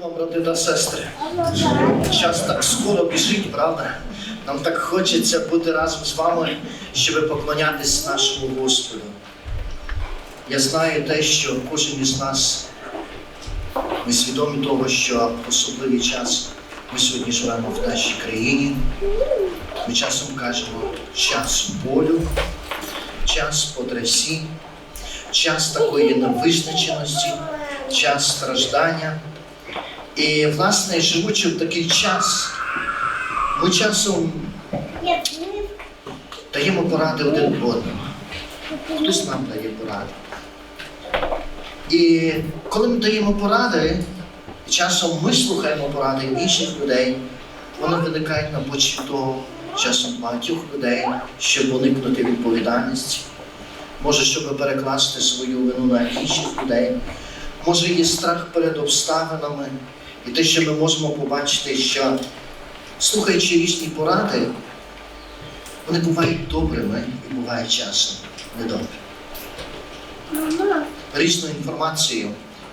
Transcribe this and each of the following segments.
Вам, брати та сестри, час так скоро біжить, правда? Нам так хочеться бути разом з вами, щоб поклонятись нашому Господу. Я знаю те, що кожен із нас, ми свідомі того, що в особливий час ми сьогодні живемо в нашій країні. Ми часом кажемо час болю, час потрясінь, час такої невизначеності, час страждання. І, власне, живучи в такий час, ми часом даємо поради один одному. Хтось нам дає поради. І коли ми даємо поради, часом ми слухаємо поради інших людей, вони виникають на почві того часом багатьох людей, щоб уникнути відповідальності. Може, щоб перекласти свою вину на інших людей. Може, є страх перед обставинами, і те, що ми можемо побачити, що слухаючи різні поради, вони бувають добрими і бувають часом недобрими. Різну інформацію,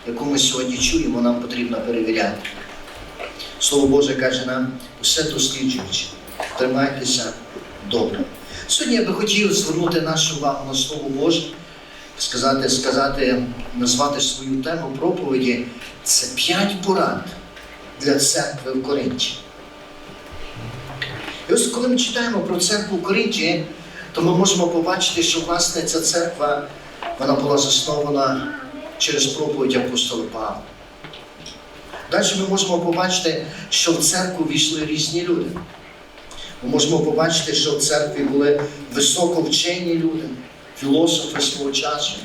яку ми сьогодні чуємо, нам потрібно перевіряти. Слово Боже каже нам усе досліджуючи. Тримайтеся добре. Сьогодні я би хотів звернути нашу увагу на Слово Боже, сказати, сказати, назвати свою тему проповіді. Це п'ять порад для церкви в Коринті. І ось коли ми читаємо про церкву в Коринті, то ми можемо побачити, що власне ця церква вона була заснована через проповідь апостола Павла. Далі ми можемо побачити, що в церкву війшли різні люди. Ми можемо побачити, що в церкві були високовчені люди, філософи свого часу,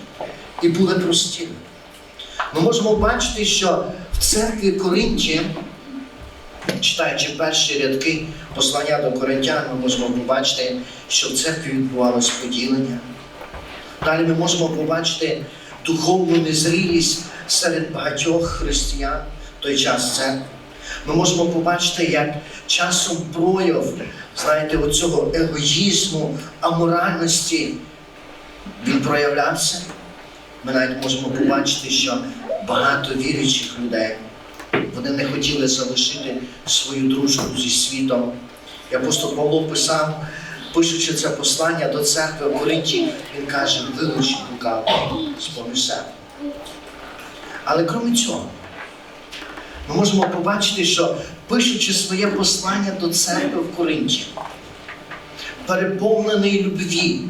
і були прості. Ми можемо бачити, що в церкві Коринті, читаючи перші рядки послання до коринтян, ми можемо побачити, що в церкві відбувалось поділення. Далі ми можемо побачити духовну незрілість серед багатьох християн в той час церкви. Ми можемо побачити, як часом прояв, знаєте, оцього егоїзму, аморальності він проявлявся. Ми навіть можемо побачити, що багато віруючих людей вони не хотіли залишити свою дружбу зі світом. І апостол Павло писав, пишучи це послання до церкви в Коринті, він каже, вилучіть лукавого з поміж себе. Але крім цього, ми можемо побачити, що пишучи своє послання до церкви в Коринті, переповнений любві,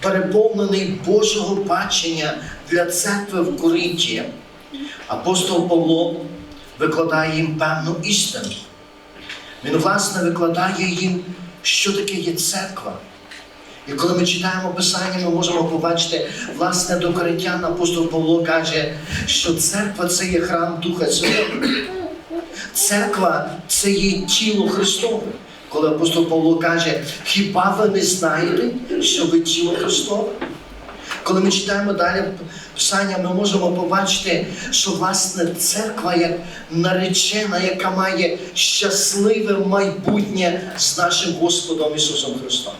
переповнений Божого бачення для церкви в Коринті, апостол Павло викладає їм певну істину. Він, власне, викладає їм, що таке є церква. І коли ми читаємо Писання, ми можемо побачити, власне, до коринтян апостол Павло каже, що церква це є храм Духа Святого. Церква це є тіло Христове. Коли апостол Павло каже, хіба ви не знаєте, що ви тіло Христове? Коли ми читаємо далі Писання, ми можемо побачити, що власне церква як наречена, яка має щасливе майбутнє з нашим Господом Ісусом Христом.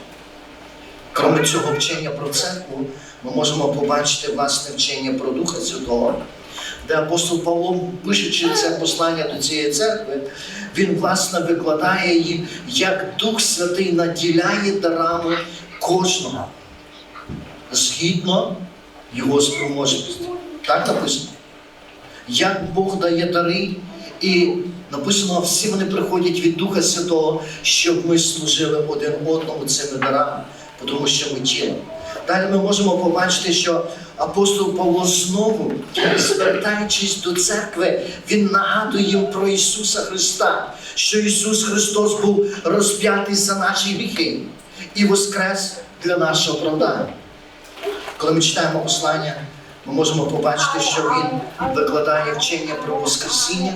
Крім цього вчення про церкву, ми можемо побачити власне вчення про Духа Святого, де апостол Павло, пишучи це послання до цієї церкви, він власне викладає їм, як Дух Святий наділяє дарами кожного згідно його спроможності. Так написано. Як Бог дає дари, і написано, всі вони приходять від Духа Святого, щоб ми служили один одному цими дарами, тому що ми тіло. Далі ми можемо побачити, що апостол Павло знову, звертаючись до церкви, він нагадує їм про Ісуса Христа, що Ісус Христос був розп'ятий за наші гріхи і воскрес для нашого оправдання. Коли ми читаємо послання, ми можемо побачити, що він викладає вчення про Воскресіння.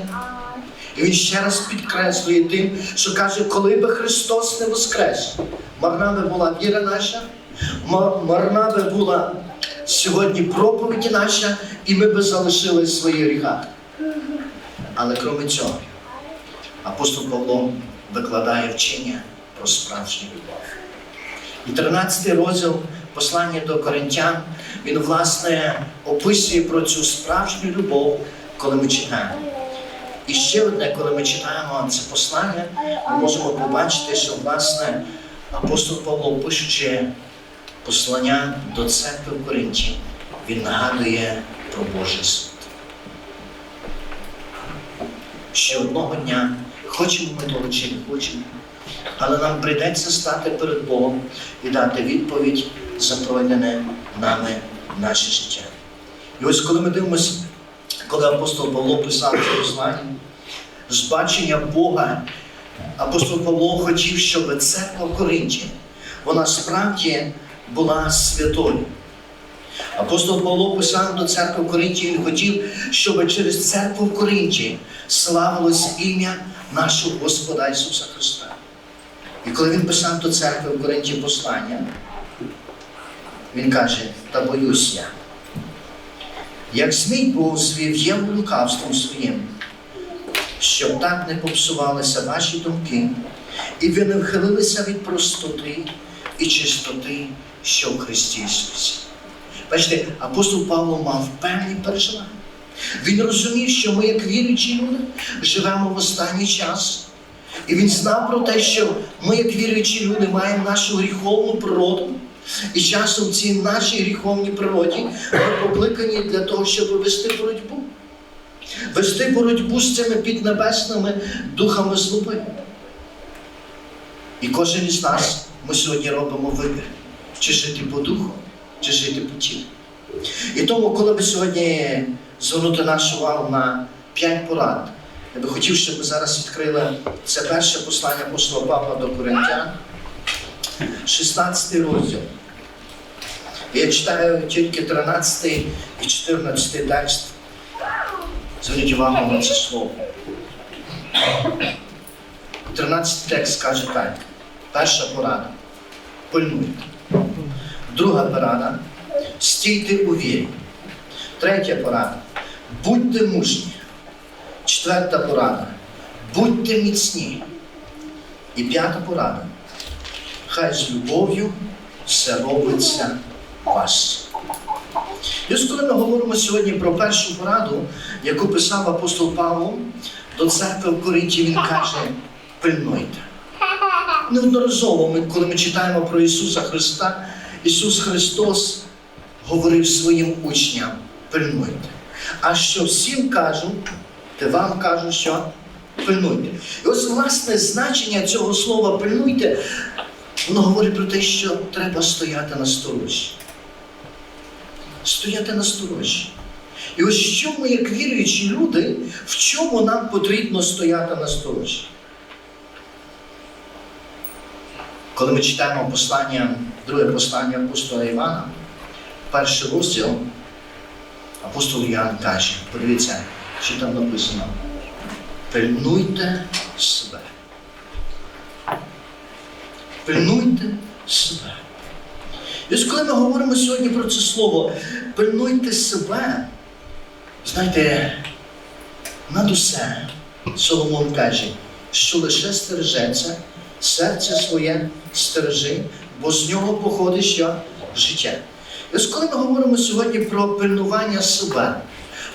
І він ще раз підкреслює тим, що каже, коли би Христос не воскрес, марна би була віра наша, марна би була сьогодні проповіді наша, і ми би залишили в своїх гріхах. Але крім цього, апостол Павло викладає вчення про справжню любов. І 13 розділ послання до коринтян, він, власне, описує про цю справжню любов, коли ми читаємо. І ще одне, коли ми читаємо це послання, ми можемо побачити, що власне апостол Павло, пишучи послання до церкви в Коринті, він нагадує про Божий суд. Що одного дня, хочемо ми того чи не хочемо, але нам прийдеться стати перед Богом і дати відповідь за пройдене нами наше життя. І ось коли ми дивимося, коли апостол Павло писав це послання, з бачення Бога, апостол Павло хотів, щоб церква в Коринті, вона справді була святою. Апостол Павло писав до церкви в Коринті, він хотів, щоб через церкву в Коринті славилось ім'я нашого Господа Ісуса Христа. І коли він писав до церкви в Коринті послання, він каже, та боюсь я. Як змій Бог звів Єву лукавством своїм, щоб так не попсувалися ваші думки, і ви не вхилилися від простоти і чистоти, що в Христі Ісусі. Бачите, апостол Павло мав певні переживання. Він розумів, що ми, як віруючі люди, живемо в останній час. І він знав про те, що ми, як віруючі люди, маємо нашу гріховну природу. І часом в цій нашій гріховній природі ми покликані для того, щоб вести боротьбу. Вести боротьбу з цими піднебесними духами злоби. І кожен із нас ми сьогодні робимо вибір, чи жити по духу, чи жити по тілу. І тому, коли ми сьогодні звернути нашу увагу на п'ять порад, я би хотів, щоб ми зараз відкрили це перше послання апостола Павла до Коринтян, 16 розділ. Я читаю тільки 13 і 14 текст. Зверніть увагу на це слово. 13 текст каже так. Перша порада. Пильнуйте. Друга порада. Стійте у вірі. Третя порада. Будьте мужні. Четверта порада. Будьте міцні. І п'ята порада. Хай з любов'ю все робиться вас. І ось коли ми говоримо сьогодні про першу пораду, яку писав апостол Павло до церкви в Коринті, він каже: пильнуйте. Неодноразово, ми, коли ми читаємо про Ісуса Христа, Ісус Христос говорив своїм учням: пильнуйте. А що всім кажу, то вам кажу, що пильнуйте. І ось власне значення цього слова пильнуйте, воно говорить про те, що треба стояти на сторожі. Стояти на сторожі. І ось що ми, як віруючі люди, в чому нам потрібно стояти на сторожі? Коли ми читаємо послання, друге послання апостола Івана, перший розділ, апостол Іоанн каже, подивіться, що там написано. Пильнуйте себе. Пильнуйте себе. І ось коли ми говоримо сьогодні про це слово, пильнуйте себе, знаєте, над усе Соломон каже, що лише стережеться, серце своє стережи, бо з нього походить що життя. І ось коли ми говоримо сьогодні про пильнування себе,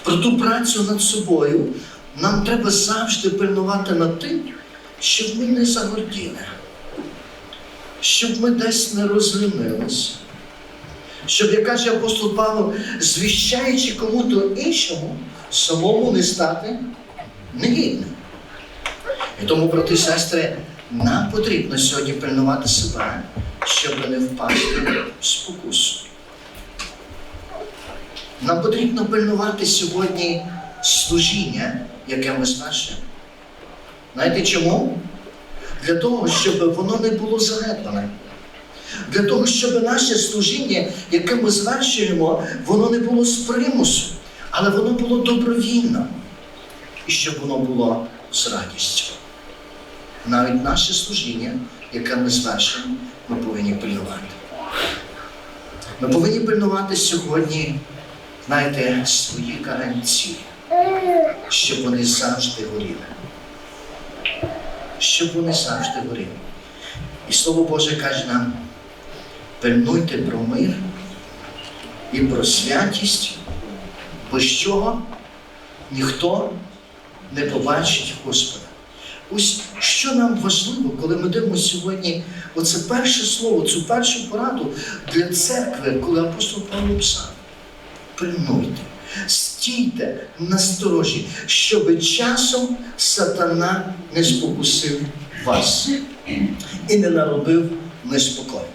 про ту працю над собою, нам треба завжди пильнувати над тим, щоб ми не загорділи, щоб ми десь не розлінилися. Щоб, як каже апостол Павло, звіщаючи кому-то іншому, самому не стати негідним. І тому, брати і сестри, нам потрібно сьогодні пильнувати себе, щоб не впасти в спокусу. Нам потрібно пильнувати сьогодні служіння, яке ми звершуємо. Знаєте чому? Для того, щоб воно не було занедбане. Для того, щоб наше служіння, яке ми звершуємо, воно не було з примусу, але воно було добровільно. І щоб воно було з радістю. Навіть наше служіння, яке ми звершуємо, ми повинні пильнувати. Ми повинні пильнувати сьогодні, знаєте, свої гарантії, щоб вони завжди горіли. Щоб вони завжди горіли. І Слово Боже каже нам, пильнуйте про мир і про святість, без чого ніхто не побачить Господа. Ось що нам важливо, коли ми дивимося сьогодні, оце перше слово, цю першу пораду для церкви, коли апостол Павло писав. Пильнуйте, стійте насторожі, щоб часом сатана не спокусив вас і не наробив неспокою.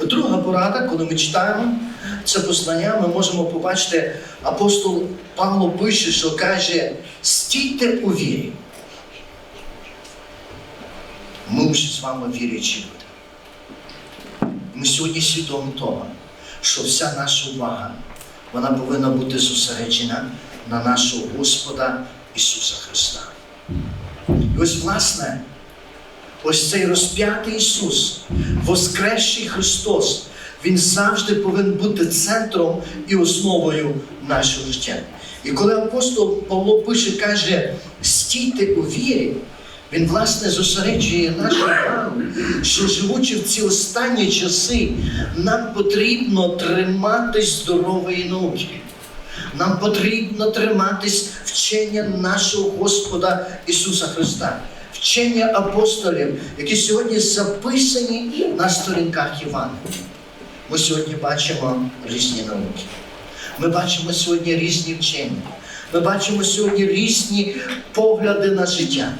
Друга порада, коли ми читаємо це послання, ми можемо побачити, апостол Павло пише, що каже: стійте у вірі. Ми вже з вами вірячі люди. Ми сьогодні свідомі того, що вся наша увага вона повинна бути зосереджена на нашого Господа Ісуса Христа. І ось, власне, ось цей розп'ятий Ісус, Воскресший Христос, Він завжди повинен бути центром і основою нашого життя. І коли апостол Павло пише, каже, стійте у вірі, він, власне, зосереджує нашу увагу, що живучи в ці останні часи, нам потрібно триматись здорової науки. Нам потрібно триматись вчення нашого Господа Ісуса Христа, вчення апостолів, які сьогодні записані на сторінках Івана. Ми сьогодні бачимо різні науки. Ми бачимо сьогодні різні вчення. Ми бачимо сьогодні різні погляди на життя.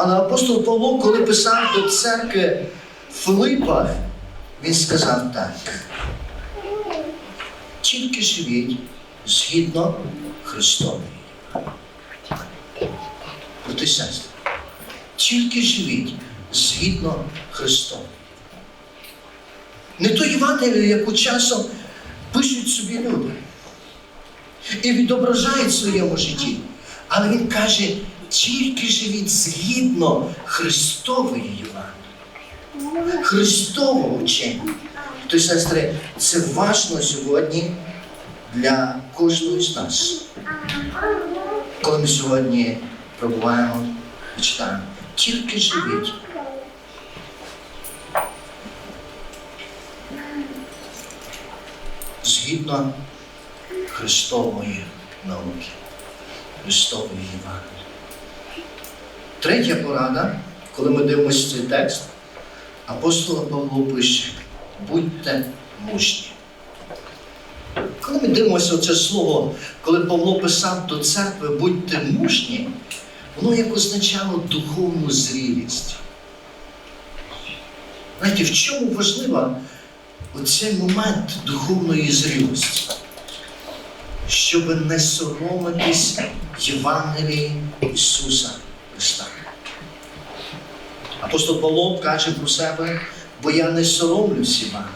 Але апостол Павло, коли писав до церкви в Филипах, він сказав так. Тільки живіть згідно Христової. Брати сестри, тільки живіть згідно Христової. Не то Євангелію, яку часом пишуть собі люди і відображають в своєму житті. Але він каже, тільки живіть згідно Христової Євангелії, Христового вчення. Тобто, сестри, це важливо сьогодні для кожного з нас. Коли ми сьогодні пробуваємо і читаємо, тільки живіть. Згідно Христової науки, Христової Євангелії. Третя порада, коли ми дивимося цей текст, апостола Павло пише, будьте мужні. Коли ми дивимося оце слово, коли Павло писав до церкви будьте мужні, воно як означало духовну зрілість. Знаєте, в чому важлива оцей момент духовної зрілості? Щоб не соромитись Євангелії Ісуса Христа. Апостол Павло каже про себе, бо я не соромлюсь Євангелія,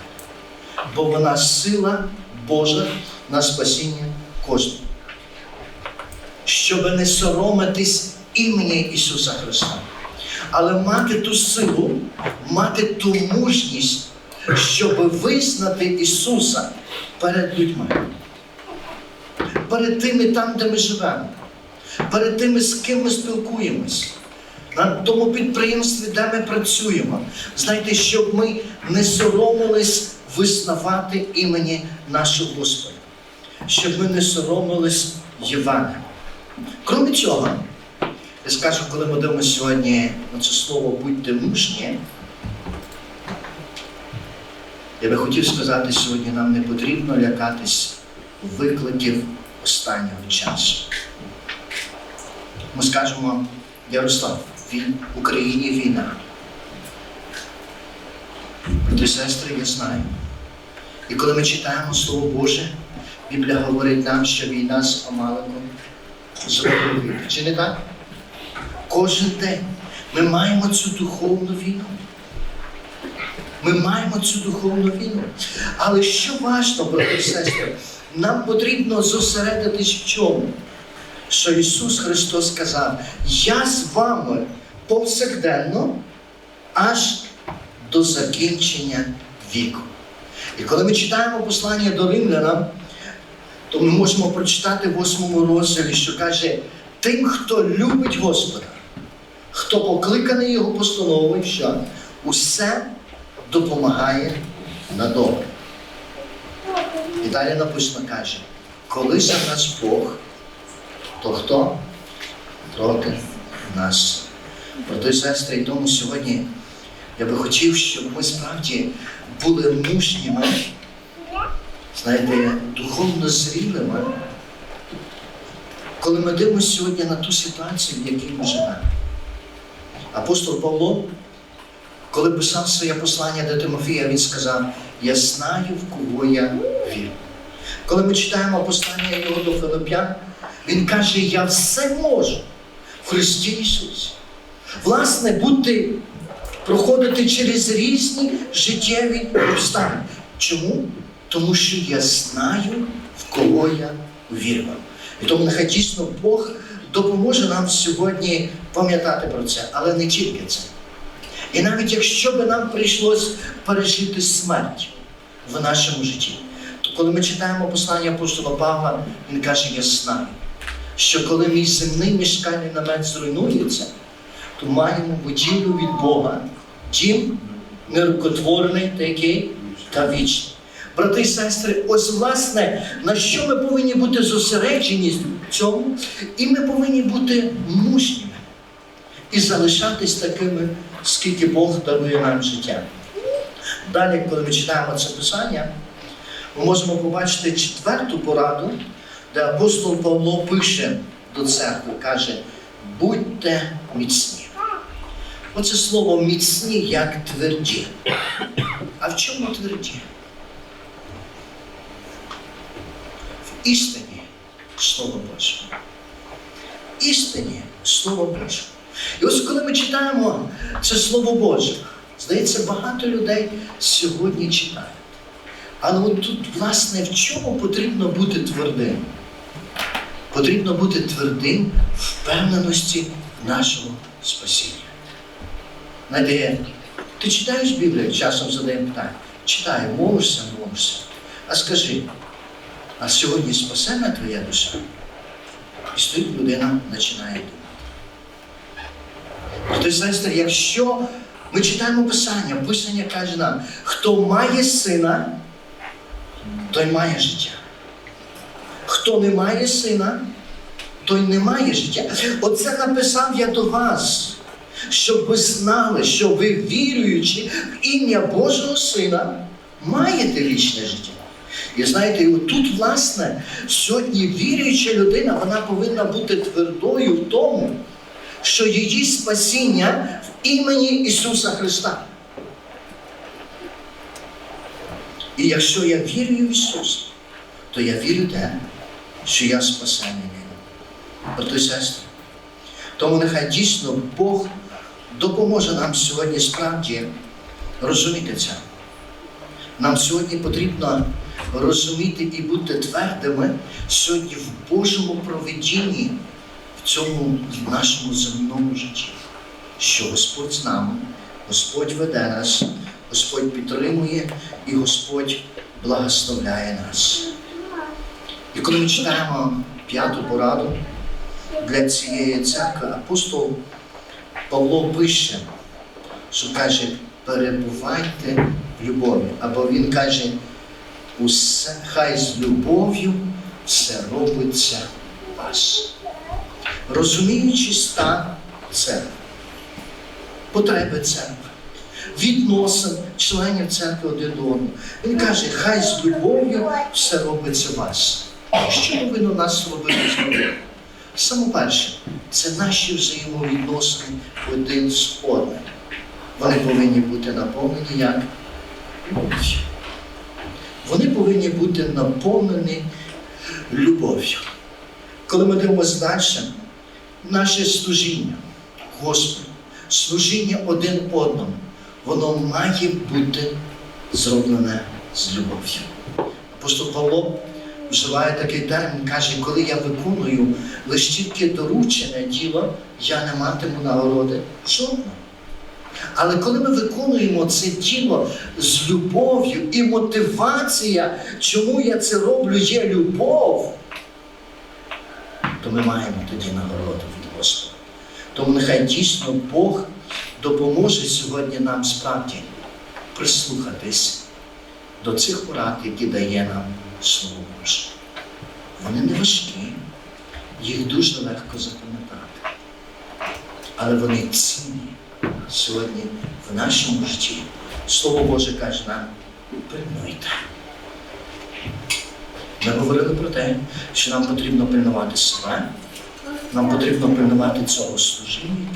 бо вона сила Божа на спасіння кожного. Щоб не соромитись імені Ісуса Христа, але мати ту силу, мати ту мужність, щоб визнати Ісуса перед людьми, перед тими там, де ми живемо, перед тими, з ким ми спілкуємось. На тому підприємстві, де ми працюємо, знаєте, щоб ми не соромились визнавати імені нашого Господа, щоб ми не соромились Євангелія. Крім цього, я скажу, коли ми дивимося сьогодні на це слово будьте мужні, я би хотів сказати, сьогодні нам не потрібно лякатись викликів останнього часу. Ми скажемо, Ярослав, він, в Україні війна. Брати сестри, я знаю. І коли ми читаємо Слово Боже, Біблія говорить нам, що війна з Амалеком зробила. Чи не так? Кожен день ми маємо цю духовну війну. Ми маємо цю духовну війну. Але що важливо, брати сестри, нам потрібно зосередитись в чому? Що Ісус Христос сказав, я з вами повсякденно аж до закінчення віку. І коли ми читаємо послання до римлянам, то ми можемо прочитати в восьмому розділі, що каже, тим, хто любить Господа, хто покликаний Його постановою, що усе допомагає на добре. І далі написано каже, коли за нас Бог, то хто? проти нас. Брати сестри, і тому сьогодні я би хотів, щоб ми справді були мужніми, знаєте, духовно зрілими, коли ми дивимося сьогодні на ту ситуацію, в якій ми живемо. Апостол Павло, коли писав своє послання до Тимофія, він сказав: Я знаю, в кого я вірю. Коли ми читаємо послання його до Филип'ян, він каже, я все можу в Христі Ісусі. Власне, бути, проходити через різні життєві обставини. Чому? Тому що я знаю, в кого я вірю. І тому нехай дійсно Бог допоможе нам сьогодні пам'ятати про це, але не тільки це. І навіть якщо би нам прийшлось пережити смерть в нашому житті, то коли ми читаємо послання апостола Павла, він каже, я знаю, що коли мій земний мішкальний намет зруйнується, то маємо будівлю від Бога, дім нерукотворний такий та вічний. Брати і сестри, ось власне, на що ми повинні бути зосереджені в цьому, і ми повинні бути мужніми і залишатись такими, скільки Бог дарує нам життя. Далі, коли ми читаємо це писання, ми можемо побачити четверту пораду, де апостол Павло пише до церкви, каже: будьте міцні. Оце слово міцні як тверді. А в чому тверді? В істині Слово Боже. Істині Слово Боже. І ось коли ми читаємо це Слово Боже, здається, багато людей сьогодні читають. Але от тут, власне, в чому потрібно бути твердим? Потрібно бути твердим впевненості нашого спасіння. Знаєте, ти читаєш Біблію, часом задаємо питання. Читаю, молишся, молишся. А скажи, а сьогодні спасена твоя душа? І стоїть людина, починає думати. Брати сестри, якщо ми читаємо Писання, Писання каже нам, хто має сина, той має життя. Хто не має сина, той не має життя. Оце написав я до вас, щоб ви знали, що ви, віруючи в ім'я Божого Сина, маєте вічне життя. І знаєте, і тут, власне, сьогодні віруюча людина, вона повинна бути твердою в тому, що її спасіння в імені Ісуса Христа. І якщо я вірю в Ісуса, то я вірю те, що я спасений. Брати. Тому нехай дійсно Бог допоможе нам сьогодні справді розуміти це. Нам сьогодні потрібно розуміти і бути твердими сьогодні в Божому проведінні в цьому нашому земному житті, що Господь з нами, Господь веде нас, Господь підтримує і Господь благословляє нас. І коли ми читаємо п'яту пораду для цієї церкви, апостол Павло пише, що каже, перебувайте в любові. Або він каже, усе, хай з любов'ю все робиться в вас. Розуміючи стан церкви, потреби церкви, відносин членів церкви один до одного. Він каже, хай з любов'ю все робиться в вас. Що повинно нас робити з любов'ю? Саме перше, це наші взаємовідносини один з одним. Вони повинні бути наповнені як любов'ю. Вони повинні бути наповнені любов'ю. Коли ми дивимося далі, наше служіння, Господу, служіння один одному, воно має бути зроблене з любов'ю. Апостол Павло вживає такий термін, каже, коли я виконую лише тільки доручене діло, я не матиму нагороди жодного. Але коли ми виконуємо це діло з любов'ю і мотивація, чому я це роблю, є любов, то ми маємо тоді нагороду від Господа. Тому нехай дійсно Бог допоможе сьогодні нам справді прислухатись до цих порад, які дає нам Боже. Вони не важкі, їх дуже легко запам'ятати. але вони цінні сьогодні в нашому житті. Слово Боже каже нам, пильнуйте. Ми говорили про те, що нам потрібно пильнувати себе, нам потрібно пильнувати цього служіння.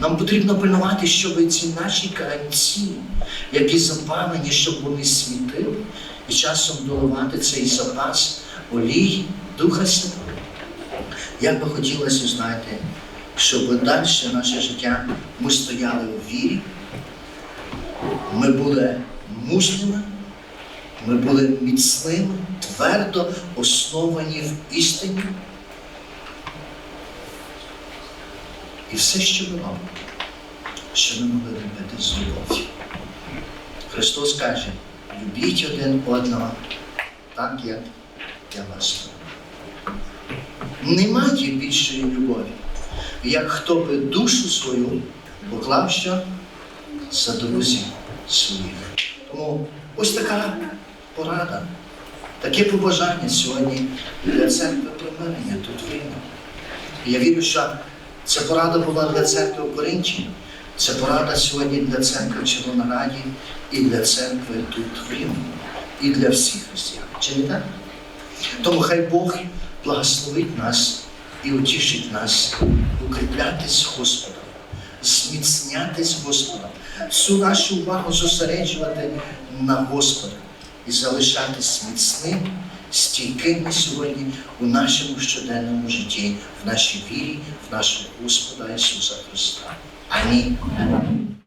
Нам потрібно пильнувати, щоб ці наші каранці, які запалені, щоб вони світили, і часом доливати цей запас олії Духа Святого. Як би хотілося, знаєте, щоб далі наше життя ми стояли у вірі, ми були мужніми, ми були міцними, твердо основані в істині. І все, що ми робимо, що ми могли робити з любов'ю. Христос каже, любіть один одного, так як я вас люблю. Немає більшої любові, як хто би душу свою поклав що за друзів своїх. Тому ось така порада, таке побажання сьогодні для церкви примирення тут в я вірю, що ця порада була для церкви в Коринті, це порада сьогодні для церкви в Червонограді і для церкви тут в Римі, і для всіх християн. Чи не так? Тому хай Бог благословить нас і утішить нас, укріплятись Господом, зміцнятись Господом, всю нашу увагу зосереджувати на Господа і залишатись міцним, стійкими сьогодні у нашому щоденному житті, в нашій вірі, в нашого Господа Ісуса Христа. Амінь.